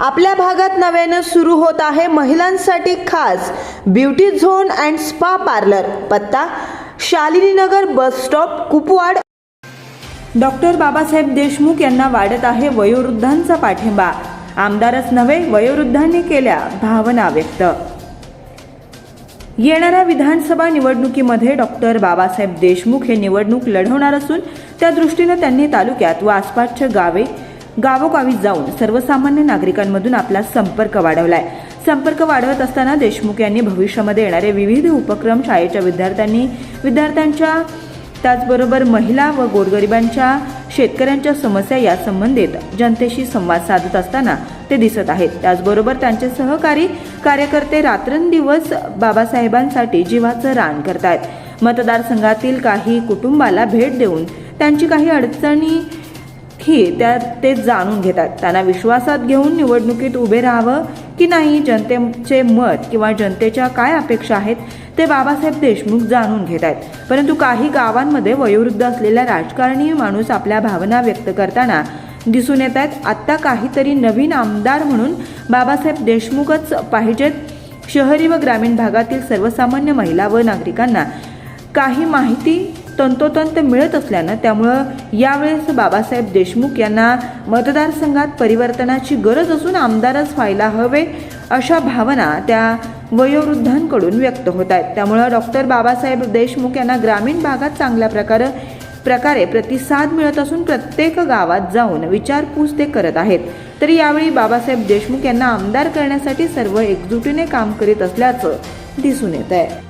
आपल्या भागात नव्यानं सुरू होत आहे महिलांसाठी खास beauty zone and spa parlour. पत्ता Shalini Nagar bus stop Kupwad. Doctor Babasaheb Deshmukh यांना वाढत आहे वयोवृद्धांचा पाठिंबा. आमदारच नव्हे वयोवृद्धांनी केल्या भावना व्यक्त. येणाऱ्या विधानसभा निवडणुकीमध्ये डॉक्टर बाबासाहेब देशमुख हे निवडणूक लढवणार असून त्या दृष्टीनं त्यांनी तालुक्यात व आसपासच्या गावे गावोगावी जाऊन सर्वसामान्य नागरिकांमधून आपला संपर्क वाढवलाय. संपर्क वाढवत असताना देशमुख यांनी भविष्यामध्ये येणारे विविध उपक्रम शाळेच्या विद्यार्थ्यांनी विद्यार्थ्यांच्या त्याचबरोबर महिला व गोरगरिबांच्या शेतकऱ्यांच्या समस्या या संबंधित जनतेशी संवाद साधत असताना ते दिसत आहेत. त्याचबरोबर त्यांचे सहकारी कार्यकर्ते रात्रंदिवस बाबासाहेबांसाठी जीवाचं रान करतायत. मतदारसंघातील काही कुटुंबाला भेट देऊन त्यांची काही अडचणी ही त्या ते जाणून घेतात. त्यांना विश्वासात घेऊन निवडणुकीत उभे राहावं की नाही जनतेचे मत किंवा जनतेच्या काय अपेक्षा आहेत ते बाबासाहेब देशमुख जाणून घेत आहेत परंतु काही गावांमध्ये वयोवृद्ध असलेला राजकारणी माणूस आपल्या भावना व्यक्त करताना दिसून येत आहेत आत्ता काहीतरी नवीन आमदार म्हणून बाबासाहेब देशमुखच पाहिजेत. शहरी व ग्रामीण भागातील सर्वसामान्य महिला व नागरिकांना काही माहिती तंतोतंत मिळत असल्यानं त्यामुळं यावेळेस बाबासाहेब देशमुख यांना मतदारसंघात परिवर्तनाची गरज असून आमदारच व्हायला हवे अशा भावना त्या वयोवृद्धांकडून व्यक्त होत आहेत. त्यामुळं डॉक्टर बाबासाहेब देशमुख यांना ग्रामीण भागात चांगल्या प्रकारे प्रकारे प्रतिसाद मिळत असून प्रत्येक गावात जाऊन विचारपूस ते करत आहेत. तरी यावेळी बाबासाहेब देशमुख यांना आमदार करण्यासाठी सर्व एकजुटीने काम करीत असल्याचं दिसून येत आहे